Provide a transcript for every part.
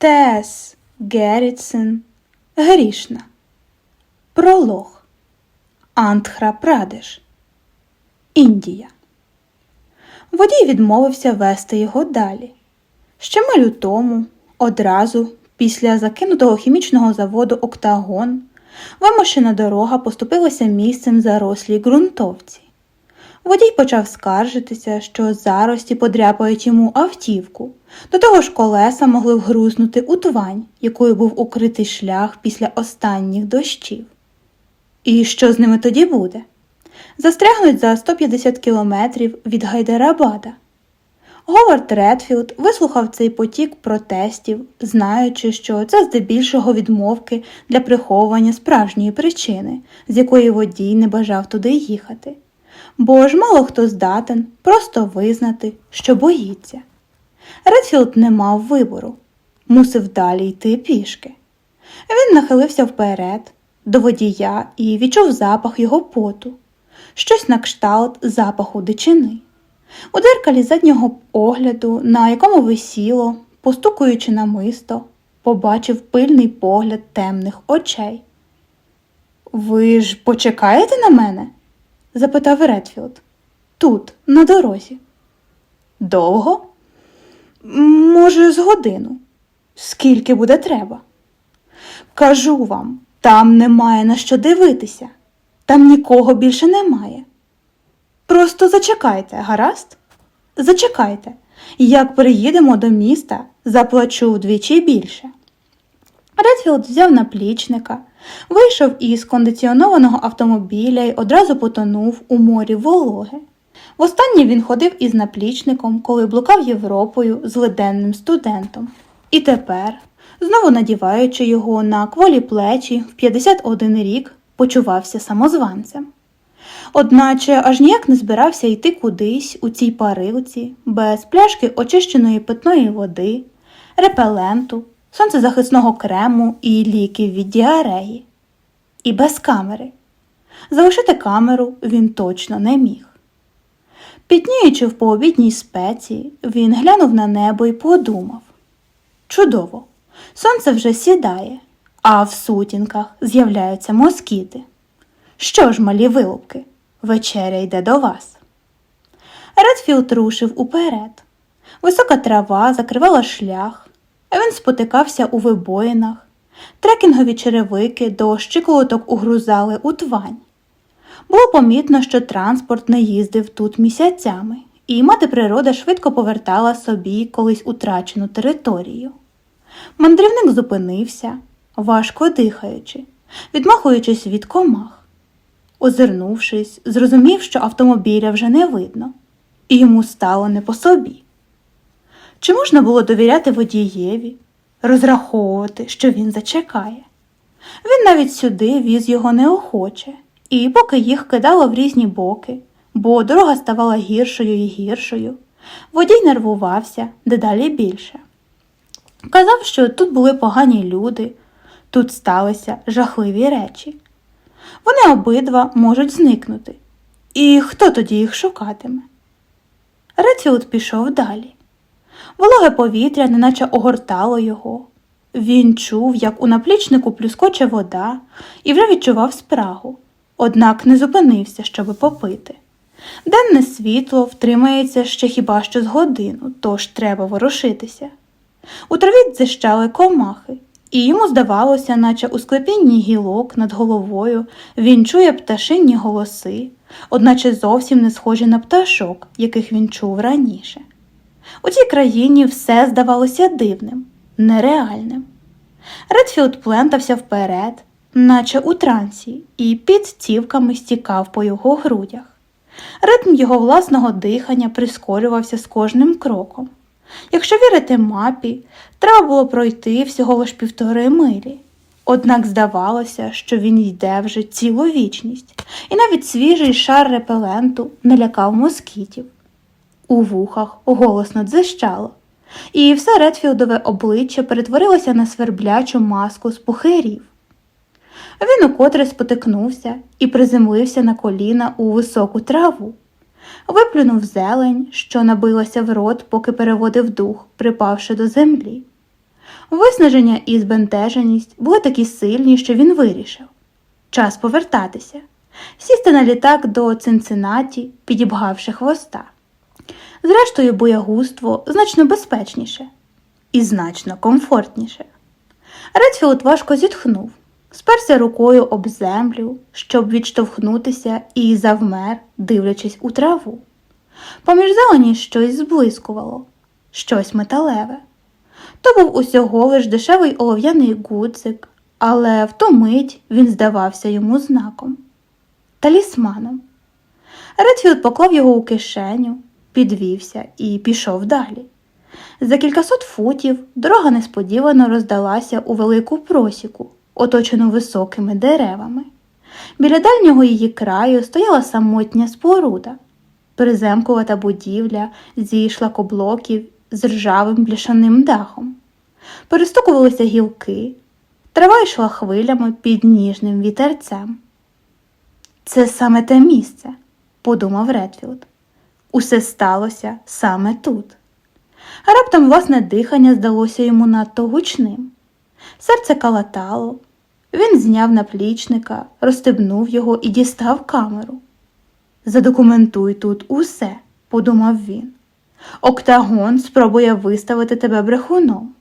Тес Геррітсен Грішна. Пролог Антхра Прадеш. Індія. Водій відмовився вести його далі. Ще милю тому, одразу, після закинутого хімічного заводу Октагон, вимушена дорога поступилася місцем зарослій ґрунтовці. Водій почав скаржитися, що зарості подряпають йому автівку. До того ж колеса могли вгрузнути у твань, якою був укритий шлях після останніх дощів. І що з ними тоді буде? Застрягнуть за 150 кілометрів від Гайдарабада. Говард Редфілд вислухав цей потік протестів, знаючи, що це здебільшого відмовки для приховування справжньої причини, з якої водій не бажав туди їхати. Бо ж мало хто здатен просто визнати, що боїться. Редфілд не мав вибору, мусив далі йти пішки. Він нахилився вперед до водія і відчув запах його поту, щось на кшталт запаху дичини. У дзеркалі заднього огляду, на якому висіло, постукуючи на мисто, побачив пильний погляд темних очей. Ви ж почекаєте на мене? запитав Редфілд. Тут, на дорозі. Довго? «М, Може, з годину. Скільки буде треба? Кажу вам, там немає на що дивитися, там нікого більше немає. Просто зачекайте, гаразд? Зачекайте. Як приїдемо до міста, заплачу вдвічі більше. Редфілд взяв наплічника, вийшов із кондиціонованого автомобіля й одразу потонув у морі вологи. Востаннє він ходив із наплічником, коли блукав Європою з леденним студентом. І тепер, знову надіваючи його на кволі плечі в 51 рік, почувався самозванцем. Одначе аж ніяк не збирався йти кудись у цій парилці, без пляшки очищеної питної води, репеленту, сонцезахисного крему і ліків від діареї. І без камери. Залишити камеру він точно не міг. Підніючи в пообідній спеці, він глянув на небо і подумав Чудово! Сонце вже сідає, а в сутінках з'являються москіти. Що ж, малі вилупки, вечеря йде до вас. Редфілд рушив уперед. Висока трава закривала шлях, а він спотикався у вибоїнах. Трекінгові черевики до щиколоток угрузали у твань. Було помітно, що транспорт не їздив тут місяцями, і мати природа швидко повертала собі колись утрачену територію. Мандрівник зупинився, важко дихаючи, відмахуючись від комах. Озирнувшись, зрозумів, що автомобіля вже не видно, і йому стало не по собі. Чи можна було довіряти водієві, розраховувати, що він зачекає? Він навіть сюди віз його неохоче, і поки їх кидало в різні боки, бо дорога ставала гіршою і гіршою, водій нервувався дедалі більше. Казав, що тут були погані люди, тут сталися жахливі речі. Вони обидва можуть зникнути. І хто тоді їх шукатиме? Редфілд пішов далі. Вологе повітря неначе огортало його. Він чув, як у наплічнику плюскоче вода, і вже відчував спрагу, однак не зупинився, щоби попити. Денне світло втримається ще хіба що з годину, тож треба ворушитися. У траві дзищали комахи, і йому здавалося, наче у склепінні гілок над головою він чує пташинні голоси, одначе зовсім не схожі на пташок, яких він чув раніше. У цій країні все здавалося дивним, нереальним. Редфілд плентався вперед, наче у трансі, і під цівками стікав по його грудях. Ритм його власного дихання прискорювався з кожним кроком. Якщо вірити мапі, треба було пройти всього лиш півтори милі. Однак здавалося, що він йде вже цілу вічність, і навіть свіжий шар репеленту не лякав москітів. У вухах голосно дзищало, і все Редфілдове обличчя перетворилося на сверблячу маску з пухирів. Він укотре спотикнувся і приземлився на коліна у високу траву. Виплюнув зелень, що набилася в рот, поки переводив дух, припавши до землі. Виснаження і збентеженість були такі сильні, що він вирішив час повертатися, сісти на літак до Цинциннаті, підібгавши хвоста. Зрештою, боягузтво значно безпечніше і значно комфортніше. Редфілд важко зітхнув, сперся рукою об землю, щоб відштовхнутися, і завмер, дивлячись у траву. Поміж зелені щось зблискувало, щось металеве. То був усього лиш дешевий олов'яний гудзик, але в ту мить він здавався йому знаком талісманом. Редфілд поклав його у кишеню, підвівся і пішов далі. За кількасот футів дорога несподівано роздалася у велику просіку, оточену високими деревами. Біля дальнього її краю стояла самотня споруда, приземкувата будівля зі шлакоблоків з ржавим бляшаним дахом. Перестукувалися гілки, трава йшла хвилями під ніжним вітерцем. Це саме те місце, подумав Редфілд. Усе сталося саме тут. Раптом власне дихання здалося йому надто гучним. Серце калатало. Він зняв наплічника, розстебнув його і дістав камеру. Задокументуй тут усе, подумав він. Октагон спробує виставити тебе брехуном.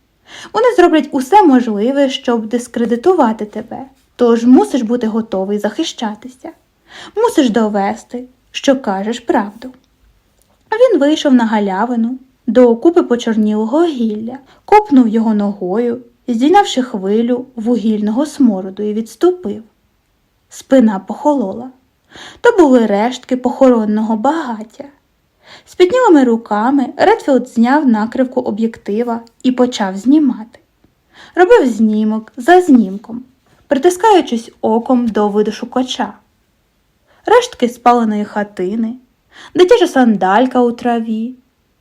Вони зроблять усе можливе, щоб дискредитувати тебе, тож мусиш бути готовий захищатися. Мусиш довести, що кажеш правду. Він вийшов на галявину до окупи почорнілого гілля, копнув його ногою, здійнявши хвилю вугільного смороду і відступив. Спина похолола. То були рештки похоронного багаття. З піднілими руками Редфілд зняв накривку об'єктива і почав знімати. Робив знімок за знімком, притискаючись оком до видошукача. Рештки спаленої хатини, дитяча сандалька у траві,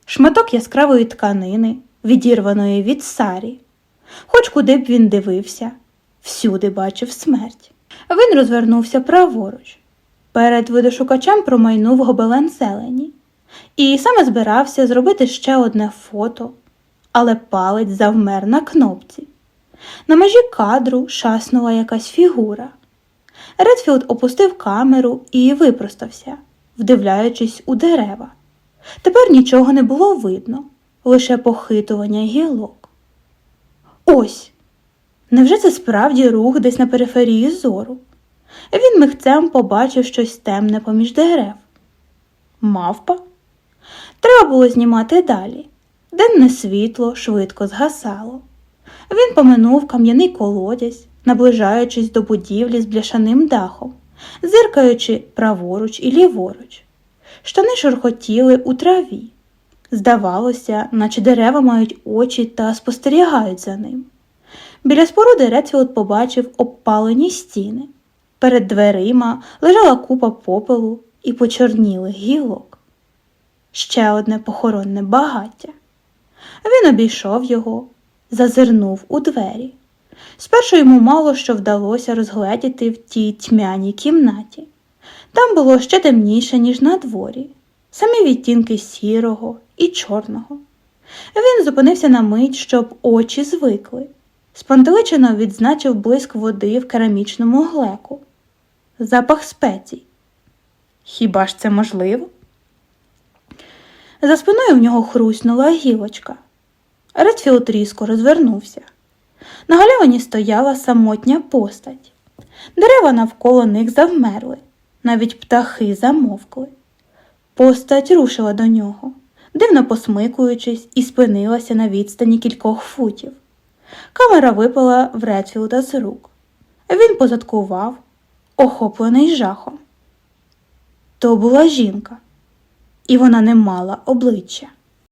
шматок яскравої тканини, відірваної від сарі. Хоч куди б він дивився, всюди бачив смерть. Він розвернувся праворуч. Перед видошукачем промайнув гобелен зелені і саме збирався зробити ще одне фото, але палець завмер на кнопці. На межі кадру шаснула якась фігура. Редфілд опустив камеру і випростався, вдивляючись у дерева. Тепер нічого не було видно, лише похитування гілок. Ось! Невже це справді рух десь на периферії зору? Він михцем побачив щось темне поміж дерев. Мавпа? Треба було знімати далі. Денне світло швидко згасало. Він поминув кам'яний колодязь, наближаючись до будівлі з бляшаним дахом, зиркаючи праворуч і ліворуч. Штани шурхотіли у траві. Здавалося, наче дерева мають очі та спостерігають за ним. Біля споруди Редфілд побачив обпалені стіни. Перед дверима лежала купа попелу і почорнілих гілок. Ще одне похоронне багаття. Він обійшов його, зазирнув у двері. Спершу йому мало що вдалося розгледіти в тій тьмяній кімнаті. Там було ще темніше, ніж на дворі, самі відтінки сірого і чорного. Він зупинився на мить, щоб очі звикли. Спантеличено відзначив блиск води в керамічному глеку. Запах спецій. Хіба ж це можливо? За спиною в нього хруснула гілочка. Редфілд різко розвернувся. На галявині стояла самотня постать. Дерева навколо них завмерли, навіть птахи замовкли. Постать рушила до нього, дивно посмикуючись, і спинилася на відстані кількох футів. Камера випала в Редфілда з рук. Він позадкував, охоплений жахом. То була жінка, і вона не мала обличчя.